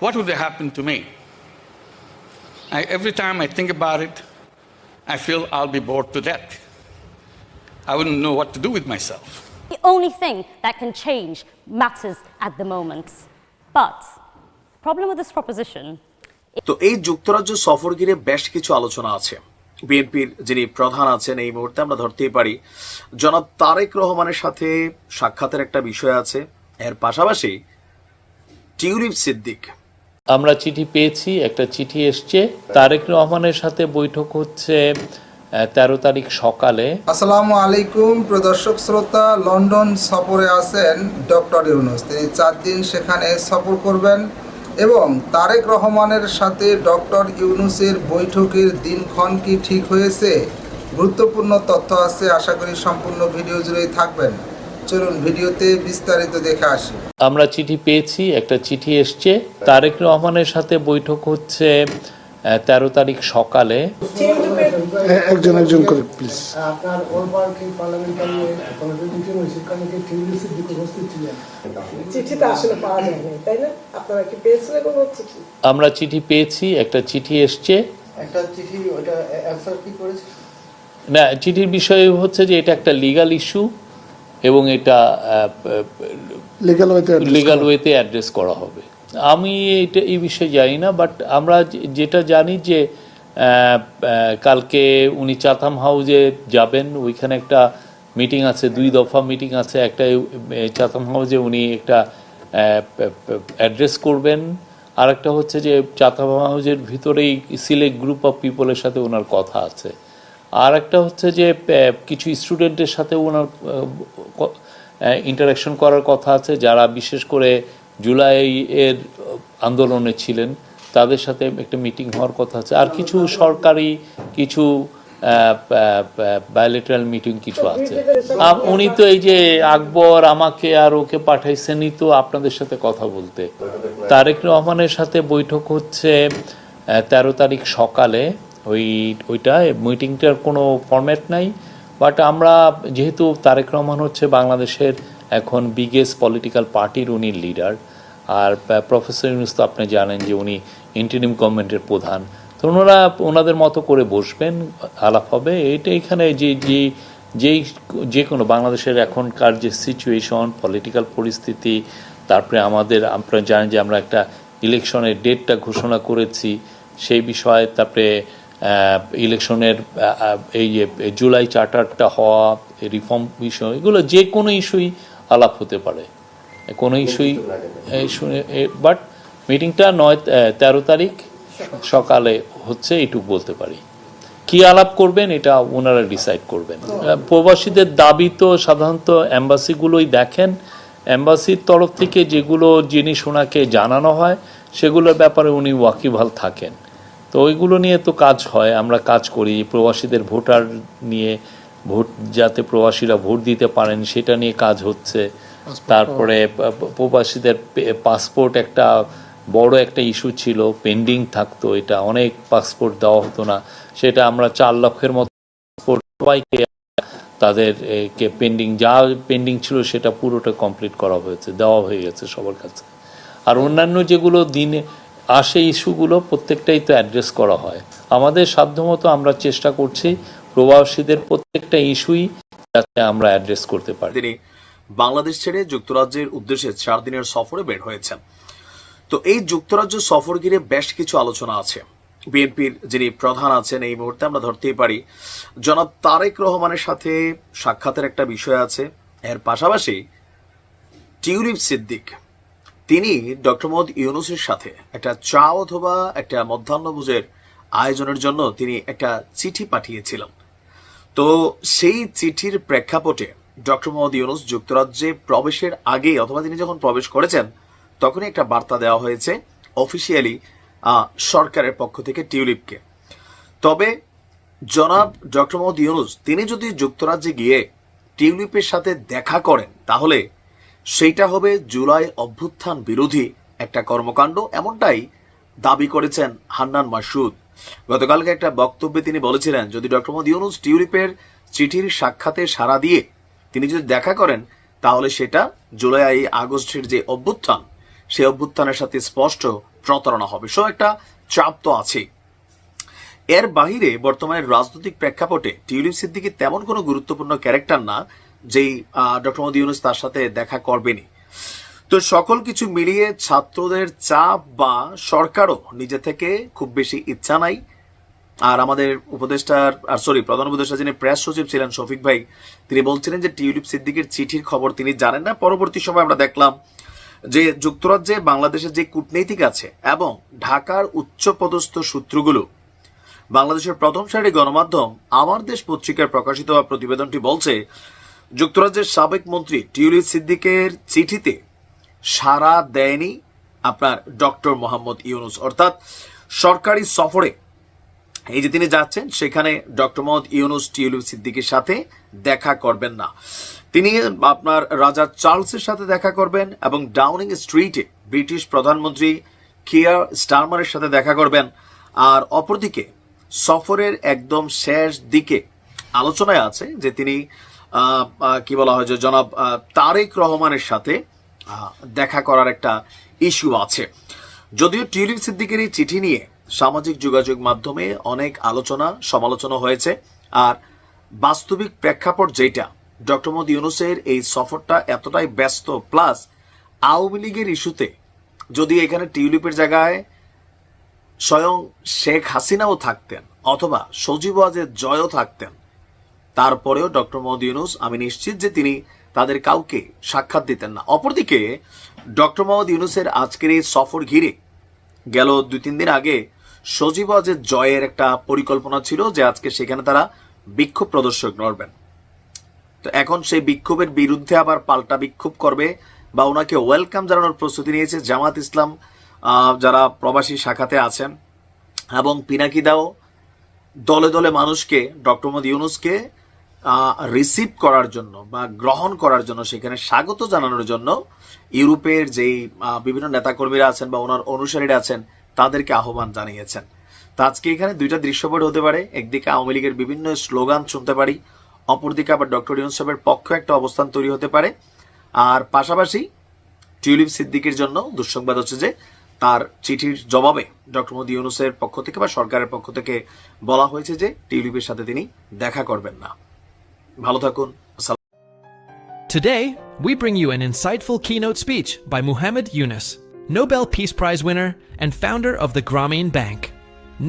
what would have happened to me? I, every time I think about it, I feel I'll be bored to death. I wouldn't know what to do with myself. The only thing that can change matters at the moment. But the problem with this proposition তো এই যুক্তরাজ্য সফর ঘিরে বেশ কিছু আলোচনা আছে বিএনপির যিনি প্রধান আছেন এই মুহূর্তে আমরা ধরতেই পারি জনাব তারেক রহমানের সাথে সাক্ষাতের একটা বিষয় আছে এর পাশাপাশি টিউলিপ সিদ্দিক আমরা চিঠি পেয়েছি, একটা চিঠি এসছে। তারেক রহমানের সাথে বৈঠক হচ্ছে তেরো তারিখ সকালে। আসসালামু আলাইকুম প্রদর্শক শ্রোতা, লন্ডন সফরে আছেন ডক্টর ইউনুস। তিনি চার দিন সেখানে সফর করবেন এবং তারেক রহমানের সাথে ডক্টর ইউনুসের বৈঠকের দিনক্ষণ কি ঠিক হয়েছে, গুরুত্বপূর্ণ তথ্য আছে। আশা করি সম্পূর্ণ ভিডিও জুড়েই থাকবেন। চলুন ভিডিওতে বিস্তারিত দেখে আসি। আমরা চিঠি পেয়েছি একটা চিঠি এসছে। তারেক রহমানের সাথে বৈঠক হচ্ছে তেরো তারিখ সকালে। একজন একজন করে প্লিজ আমরা চিঠি পেয়েছি একটা চিঠি এসছে। একটা চিঠি ওটা অ্যান্সার কি করেছে? না চিঠির বিষয় হচ্ছে যে এটা একটা লিগাল ইস্যু এবং এটা লিগাল ওয়েতে অ্যাড্রেস করা হবে। আমি এটা এই বিষয়ে জানি না বাট আমরা যেটা জানি যে কালকে উনি চাথাম হাউজে যাবেন ওইখানে একটা মিটিং আছে দুই দফা মিটিং আছে একটা চাথাম হাউজে উনি একটা অ্যাড্রেস করবেন আর একটা হচ্ছে যে চাথাম হাউজের ভিতরেই সিলেক্ট গ্রুপ অফ পিপলের সাথে ওনার কথা আছে। আর একটা হচ্ছে যে কিছু স্টুডেন্টের সাথে ওনার ইন্টারাকশন করার কথা আছে। যারা বিশেষ করে জুলাই এর আন্দোলনে ছিলেন, তাদের সাথে একটা মিটিং হওয়ার কথা আছে। আর কিছু সরকারি, কিছু বায়োলেটারাল মিটিং কিছু আছে। উনি তো এই যে আকবর আমাকে আর ওকে পাঠাইছেনই তো আপনাদের সাথে কথা বলতে। তারেক রহমানের সাথে বৈঠক হচ্ছে তেরো তারিখ সকালে। ওই, ওইটা মিটিংটার কোনো ফরম্যাট নাই। বাট আমরা যেহেতু তারেক রহমান হচ্ছে বাংলাদেশের এখন বিগেস্ট পলিটিক্যাল পার্টির উনি লিডার আর প্রফেসর ইউনুস তো আপনি জানেন যে উনি ইন্টারিম গভর্নমেন্টের প্রধান। তো ওনারা, ওনাদের মতো করে বসবেন, আলাপ হবে। এটা এখানে যে যে, যেই, যে কোনো বাংলাদেশের এখনকার যে সিচুয়েশন পলিটিক্যাল পরিস্থিতি, তারপরে আমাদের, আপনারা জানেন যে আমরা একটা ইলেকশনের ডেটটা ঘোষণা করেছি, সেই বিষয়ে তারপরে ইলেকশনের এই যে জুলাই চার্টারটা হওয়া রিফর্ম বিষয় এগুলো যে কোনো ইস্যুই আলাপ হতে পারে। কোনো ইস্যুই বাট মিটিংটা নয় তেরো তারিখ সকালে হচ্ছে এইটুকু বলতে পারি। কি আলাপ করবেন এটা ওনারা ডিসাইড করবেন। প্রবাসীদের দাবি তো সাধারণত অ্যাম্বাসিগুলোই দেখেন। অ্যাম্বাসির তরফ থেকে যেগুলো জিনিস ওনাকে জানানো হয় সেগুলোর ব্যাপারে উনি ওয়াকিবহাল থাকেন। তো ওইগুলো নিয়ে তো কাজ হয় আমরা কাজ করি প্রবাসীদের ভোটার নিয়ে ভোট যাতে প্রবাসীরা ভোট দিতে পারেন সেটা নিয়ে কাজ হচ্ছে। তারপরে প্রবাসীদের পাসপোর্ট একটা বড় একটা ইস্যু ছিল পেন্ডিং থাকতো এটা অনেক পাসপোর্ট দেওয়া হতো না। সেটা আমরা চার লক্ষের মতো পাসপোর্ট সবাইকে তাদের কে পেন্ডিং যা পেন্ডিং ছিল সেটা পুরোটা কমপ্লিট করা হয়েছে দেওয়া হয়ে গেছে সবার কাছে। আর অন্যান্য যেগুলো দিনে আসে ইস্যুগুলো প্রত্যেকটাই তো অ্যাড্রেস করা হয়। আমাদের সাধ্যমতো আমরা চেষ্টা করছি প্রবাসীদের প্রত্যেকটা ইস্যুই যাতে আমরা অ্যাড্রেস করতে পারি। তিনি বাংলাদেশ ছেড়ে যুক্তরাজ্যের উদ্দেশ্যে চার দিনের সফরে বের হয়েছেন। তো এই যুক্তরাজ্য সফর ঘিরে বেশ কিছু আলোচনা আছে। বিএনপির যিনি প্রধান আছেন, এই মুহূর্তে আমরা ধরতেই পারি, জনাব তারেক রহমানের সাথে সাক্ষাতের একটা বিষয় আছে। এর পাশাপাশি টিউলিপ সিদ্দিক তিনি ডক্টর মোহাম্মদ ইউনুসের সাথে একটা চা অথবা একটা মধ্যাহ্নভোজের আয়োজনের জন্য তিনি একটা চিঠি পাঠিয়েছিলেন। তো সেই চিঠির প্রেক্ষাপটে ডক্টর মোহাম্মদ ইউনুস যুক্তরাজ্যে প্রবেশের আগে অথবা তিনি যখন প্রবেশ করেছেন, তখনই একটা বার্তা দেওয়া হয়েছে অফিসিয়ালি সরকারের পক্ষ থেকে টিউলিপকে। তবে জনাব ডক্টর মোহাম্মদ ইউনুস, তিনি যদি যুক্তরাজ্যে গিয়ে টিউলিপের সাথে দেখা করেন, তাহলে সেইটা হবে জুলাই অভ্যুত্থান বিরোধী একটা কর্মকাণ্ড, এমনটাই দাবি করেছেন হান্নান মাসুদ। গতকালকে একটা বক্তব্যে তিনি বলেছিলেন, যদি ডক্টর মোহাম্মদ ইউনুস টিউলিপের চিঠির সাক্ষাতে সাড়া দিয়ে তিনি যদি দেখা করেন, তাহলে সেটা জুলাই আগস্টের যে অভ্যুত্থান সেই অভ্যুত্থানের সাথে স্পষ্ট প্রতারণা হবে। সো একটা চাপ তো আছেই। এর বাহিরে বর্তমানে রাজনৈতিক প্রেক্ষাপটে টিউলিপ সিদ্দিকি তেমন কোনো গুরুত্বপূর্ণ ক্যারেক্টার না। যেই ডক্টর মোদী ইউনুস তার সাথে দেখা করবেনি তো সকল কিছু মিলিয়ে ছাত্রদের চাপ বা সরকারও নিজে থেকে খুব বেশি ইচ্ছা নাই। আর আমাদের উপদেষ্টার, আর সরি, প্রধান উপদেষ্টা যিনি প্রেস সচিব ছিলেন শফিক ভাই, তিনি বলছিলেন যে টিউলিপ সিদ্দিকের চিঠির খবর তিনি জানেন না। পরবর্তী সময় আমরা দেখলাম যে যুক্তরাজ্যে বাংলাদেশের যে কূটনৈতিক আছে এবং ঢাকার উচ্চপদস্থ সূত্রগুলো, বাংলাদেশের প্রথম সারির গণমাধ্যম, আমার দেশ পত্রিকায় প্রকাশিত হওয়া প্রতিবেদনটি বলছে যুক্তরাজ্যের সাবেক মন্ত্রী টিউলিপ সিদ্দিকের চিঠিতে সাড়া দেয়নি আপনার ডক্টর মোহাম্মদ ইউনুস। অর্থাৎ সরকারি সফরে এই যে তিনি যাচ্ছেন, সেখানে ডক্টর মোহাম্মদ ইউনুস টিউলিপ সিদ্দিকের সাথে দেখা করবেন না। তিনি আপনার রাজা চার্লসের সাথে দেখা করবেন এবং ডাউনিং স্ট্রিটে ব্রিটিশ প্রধানমন্ত্রী কিয়ার স্টারমারের সাথে দেখা করবেন। আর অপরদিকে সফরের একদম শেষ দিকে আলোচনায় আছে যে তিনি কি বলা হয় যে জনাব তারেক রহমানের সাথে দেখা করার একটা ইস্যু আছে। যদিও টিউলিপ সিদ্দিকের এই চিঠি নিয়ে সামাজিক যোগাযোগ মাধ্যমে অনেক আলোচনা, সমালোচনা হয়েছে, আর বাস্তবিক প্রেক্ষাপট যেটা, ডক্টর মোদী ইউনুসের এই সফরটা এতটাই ব্যস্ত, প্লাস আওয়ামী লীগের ইস্যুতে যদি এখানে টিউলিপের জায়গায় স্বয়ং শেখ হাসিনাও থাকতেন, অথবা সজীব ওয়াজের জয়ও থাকতেন তারপরেও ডক্টর মোহাম্মদ ইউনুস, আমি নিশ্চিত যে তিনি তাদের কাউকে সাক্ষাৎ দিতেন না। অপরদিকে, ডক্টর মোহাম্মদ ইউনুসের আজকের এই সফর ঘিরে গেল দুই তিন দিন আগে সজীব ওয়াজের জয়ের একটা পরিকল্পনা ছিল যে আজকে সেখানে তারা বিক্ষোভ প্রদর্শক লড়বেন তো এখন সেই বিক্ষোভের বিরুদ্ধে আবার পাল্টা বিক্ষোভ করবে বা ওনাকে ওয়েলকাম জানানোর প্রস্তুতি নিয়েছে জামাত ইসলাম যারা প্রবাসী শাখাতে আছেন এবং পিনাকি দাও দলে দলে মানুষকে, ডক্টর মোহাম্মদ ইউনুসকে রিসিভ করার জন্য বা গ্রহণ করার জন্য, সেখানে স্বাগত জানানোর জন্য ইউরোপের যেই বিভিন্ন নেতাকর্মীরা আছেন বা ওনার অনুসারীরা আছেন, তাদেরকে আহ্বান জানিয়েছেন। তো আজকে এখানে দুইটা দৃশ্যপট হতে পারে। একদিকে আওয়ামী লীগের বিভিন্ন স্লোগান শুনতে পারি, অপরদিকে আবার ডক্টর ইউনুস সাহেবের পক্ষ একটা অবস্থান তৈরি হতে পারে। আর পাশাপাশি টিউলিপ সিদ্দিকের জন্য দুঃসংবাদ হচ্ছে যে, তার চিঠির জবাবে ডক্টর মোদী ইউনুসের পক্ষ থেকে বা সরকারের পক্ষ থেকে বলা হয়েছে যে, টিউলিপের সাথে তিনি দেখা করবেন না। ভালো থাকুন আসসালাম Today, we bring you an insightful keynote speech by Muhammad Yunus, Nobel Peace Prize winner and founder of the Grameen Bank.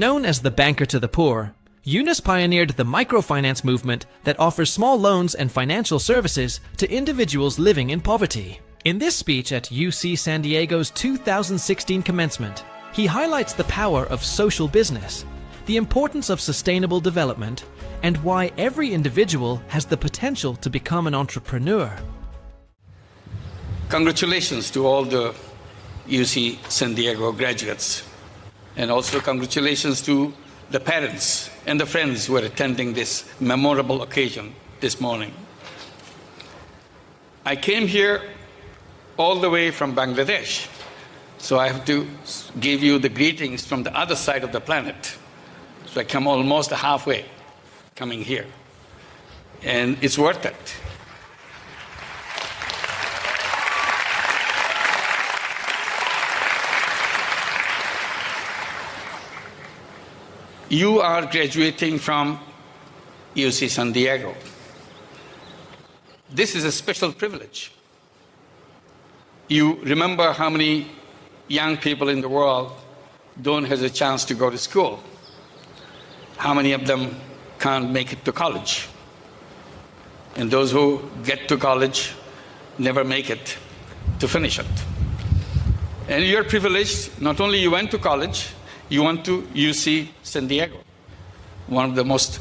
Known as the banker to the poor, Yunus pioneered the microfinance movement that offers small loans and financial services to individuals living in poverty. In this speech at UC San Diego's 2016 commencement, he highlights the power of social business, the importance of sustainable development, and why every individual has the potential to become an entrepreneur. Congratulations to all the UC San Diego graduates. And also congratulations to the parents and the friends who are attending this memorable occasion this morning. I came here all the way from Bangladesh, so I have to give you the greetings from the other side of the planet. So I come almost halfway coming here. And it's worth it. You are graduating from UC San Diego. This is a special privilege. You remember how many young people in the world don't have a chance to go to school? How many of them can't make it to college? And those who get to college never make it to finish it. And you're privileged, not only you went to college, you went to UC San Diego, one of the most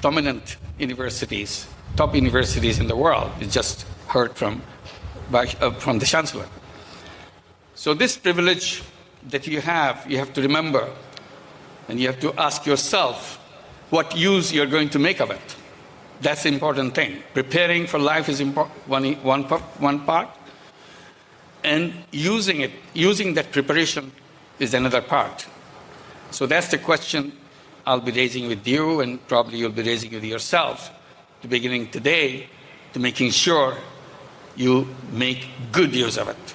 dominant universities, top universities in the world. You just heard from, uh, from the chancellor. So this privilege that you have, you have to remember, and you have to ask yourself what use you're going to make of it. That's the important thing. Preparing for life is one, one, one part, and using it, using that preparation is another part. So that's the question I'll be raising with you, and probably you'll be raising with yourself, to beginning today, to making sure you make good use of it.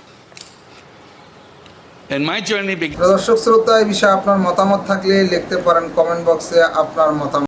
দর্শক শ্রোতা এই বিষয়ে আপনার মতামত থাকলে লিখতে পারেন comment বক্সে আপনার মতামত।